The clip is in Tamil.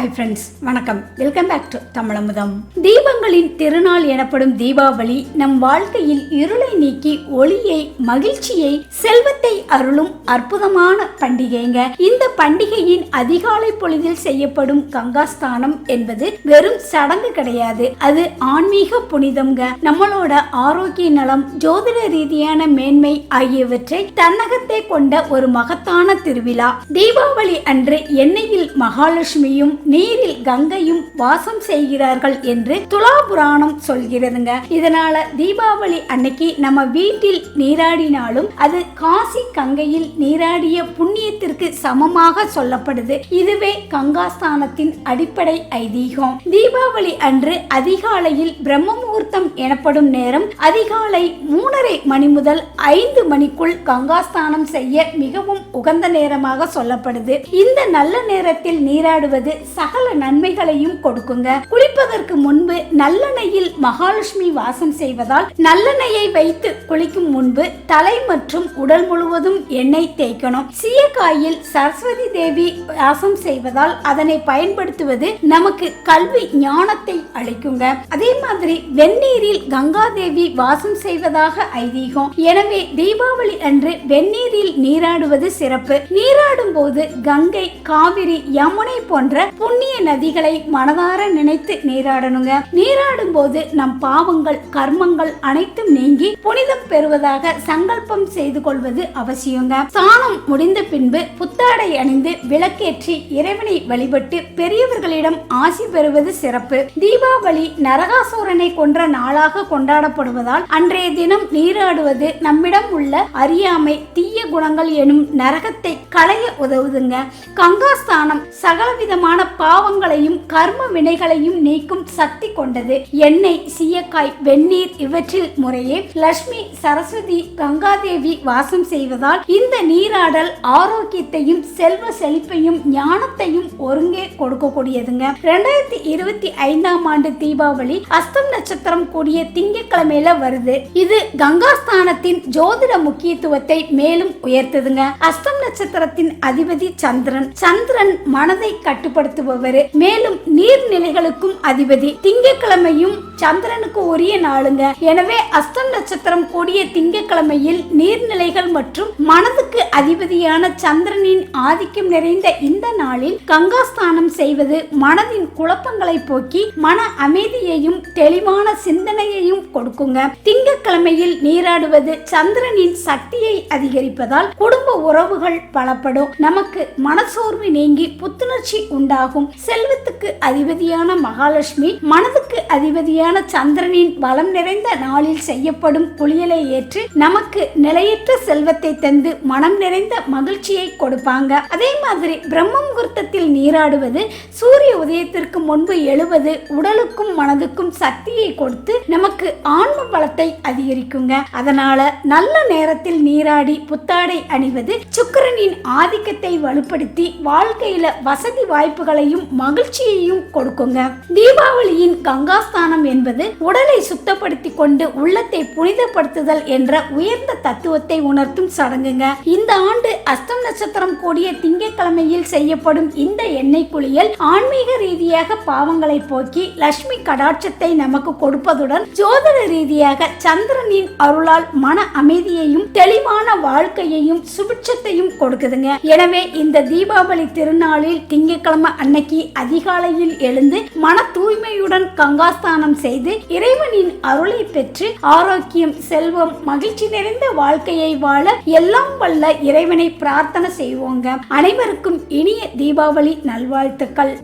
ஹாய் ஃப்ரெண்ட்ஸ் வணக்கம். Welcome back to Tamizhamudham. தீபங்களின் திருநாள் எனப்படும் தீபாவளி நம் வாழ்க்கையில் இருளை நீக்கி ஒளியை மகிழ்ச்சியை செல்வத்தை அருளும் அற்புதமான பண்டிகைங்க. இந்த பண்டிகையின் அதிகாலை பொழுதில் செய்யப்படும் கங்காஸ்தானம் என்பது வெறும் சடங்கு கிடையாது. அது ஆன்மீக புனிதம்ங்க. நம்மளோட ஆரோக்கிய நலம் ஜோதிட ரீதியான மேன்மை ஆகியவற்றை தன்னகத்தை கொண்ட ஒரு மகத்தான திருவிழா. தீபாவளி அன்று எண்ணெயில் மகாலட்சுமியும் நீரில் கங்கையும் வாசம் செய்கிறார்கள் என்று துலா புராணம் சொல்கிறதுங்க. இதனால தீபாவளி அன்னைக்கு நம்ம வீட்டில் நீராடினாலும் அது காசி கங்கையில் நீராடிய புண்ணியத்திற்கு சமமாக சொல்லப்படுது. இதுவே கங்காஸ்தானத்தின் அடிப்படை ஐதீகம். தீபாவளி அன்று அதிகாலையில் பிரம்ம முகூர்த்தம் எனப்படும் நேரம் அதிகாலை மூணரை மணி முதல் ஐந்து மணிக்குள் கங்காஸ்தானம் செய்ய மிகவும் உகந்த நேரமாக சொல்லப்படுது. இந்த நல்ல நேரத்தில் நீராடுவது சகல நன்மைகளையும் கொடுக்குங்க. குளிப்பதற்கு முன்பு நல்லெண்ணெயில் மகாலட்சுமி வாசம் செய்வதால் நல்லெண்ணெயை வைத்து குளிக்கும் முன்பு தலை மற்றும் உடல் முழுவதும் எண்ணெய் தேய்க்கணும். சீயக்காயில் சரஸ்வதி தேவி வாசம் செய்வதால் அதனை பயன்படுத்துவது நமக்கு கல்வி ஞானத்தை அளிக்குங்க. அதே மாதிரி வெந்நீரில் கங்கா தேவி வாசம் செய்வதாக ஐதீகம். எனவே தீபாவளி அன்று வெந்நீரில் நீராடுவது சிறப்பு. நீராடும் போது கங்கை காவிரி யமுனை போன்ற புண்ணிய நதிகளை மனதார நினைத்து நீராடணுங்க. நீராடும் போது நம் பாவங்கள் கர்மங்கள் அனைத்தும் நீங்கி புனிதம் பெறுவதாக சங்கல்பம் செய்து கொள்வது அவசியங்க. ஸ்நானம் முடிந்த பின்பு புத்தாடை அணிந்து விளக்கேற்றி இறைவனை வழிபட்டு பெரியவர்களிடம் ஆசி பெறுவது சிறப்பு. தீபாவளி நரகாசூரனை கொன்ற நாளாக கொண்டாடப்படுவதால் அன்றைய தினம் நீராடுவது நம்மிடம் உள்ள அறியாமை தீய குணங்கள் எனும் நரகத்தை களைய உதவுதுங்க. கங்காஸ்தானம் சகலவிதமான பாவங்களையும் கர்ம வினைகளையும் நீக்கும் சக்தி கொண்டது. எண்ணெய் சீயக்காய் வெந்நீர் இவற்றில் முறையே. லட்சுமி சரஸ்வதி கங்காதேவி வாசம் செய்வதால் இந்த நீராடல் ஆரோக்கியத்தையும் செல்வ செழிப்பையும் ஞானத்தையும் ஒருங்கே கொடுக்கக்கூடியதுங்க. ரெண்டாயிரத்தி இருபத்தி ஐந்தாம் ஆண்டு தீபாவளி அஸ்தம் நட்சத்திரம் கூடிய திங்கட்கிழமையில வருது. இது கங்கா ஸ்தானத்தின் ஜோதிட முக்கியத்துவத்தை மேலும் உயர்த்துதுங்க. அஸ்தம் நட்சத்திரத்தின் அதிபதி சந்திரன். சந்திரன் மனதை கட்டுப்படுத்துபவர் மேலும் நீர்நிலைகளுக்கும் அதிபதி. திங்கட்கிழமையும் சந்திரனுக்கு உரிய நாளுங்க. எனவே அஸ்தம் நட்சத்திரம் கூடிய திங்கட்கிழமையில் நீர்நிலைகள் மற்றும் மனதுக்கு அதிபதியான சந்திரனின் ஆதிக்கம் நிறைந்த இந்த நாளில் கங்காஸ்தானம் செய்வது மனதின் குழப்பங்களை போக்கி மன அமைதியையும் தெளிவான சிந்தனையையும் கொடுக்குங்க. திங்கட்கிழமையில் நீராடுவது சந்திரனின் சக்தியை அதிகரிப்பதால் குடும்ப உறவுகள் பலப்படும். நமக்கு மனசோர்வு நீங்கி புத்துணர்ச்சி உண்டாகும். செல்வத்துக்கு அதிபதியான மகாலட்சுமி மனதுக்கு அதிபதியான சந்திரனின் பலம் நிறைந்த நாளில் செய்யப்படும் குளியலை ஏற்று நமக்கு நிலையற்ற செல்வத்தை தந்து மனம் நிறைந்த மகிழ்ச்சியை கொடுப்பாங்க. அதே மாதிரி பிரம்ம முகூர்த்தத்தில் நீராடுவது சூரிய உதயத்திற்கு முன்பு எழுவது உடலுக்கும் மனதுக்கும் சக்தியை கொடுத்து நமக்கு ஆன்ம பலத்தை அதிகரிக்குங்க. அதனால நல்ல நேரத்தில் நீராடி புத்தாடை அணிவது சுக்கிரனின் ஆதிக்கத்தை வலுப்படுத்தி வாழ்க்கையில வசதி வாய்ப்புகளையும் மகிழ்ச்சியையும் கொடுக்குங்க. தீபாவளியின் கங்காஸ்தானம் என்பது உடலை சுத்தப்படுத்தி கொண்டு உள்ளத்தை புனிதப்படுத்துதல் என்ற உயர்ந்த தத்துவத்தை உணர்த்தும் சடங்குங்க. இந்த ஆண்டு அஸ்தம் நட்சத்திரம் கூடிய திங்கட்கிழமையில் செய்யப்படும் இந்த எண்ணெய் குளியல் ஆன்மீக ரீதியாக பாவங்களை போக்கி லட்சுமி கடாட்சத்தை நமக்கு கொடுப்பதுடன் ஜோதிட ரீதியாக சந்திரனின் அருளால் மன அமைதியையும் தெளிவான வாழ்க்கையையும் சுபிட்சத்தையும் கொடுக்குதுங்க. எனவே இந்த தீபாவளி திருநாளில் திங்கட்கிழமை அன்னைக்கு அதிகாலையில் எழுந்து மன தூய்மையுடன் கங்காஸ்தானம் செய்து இறைவனின் அருளை பெற்று ஆரோக்கியம் செல்வம் மகிழ்ச்சி நிறைந்த வாழ்க்கையை வாழ எல்லாம் வல்ல இறைவனை பிரார்த்தனை செய்வோங்க. அனைவருக்கும் இனிய தீபாவளி நல்வாழ்த்துக்கள்.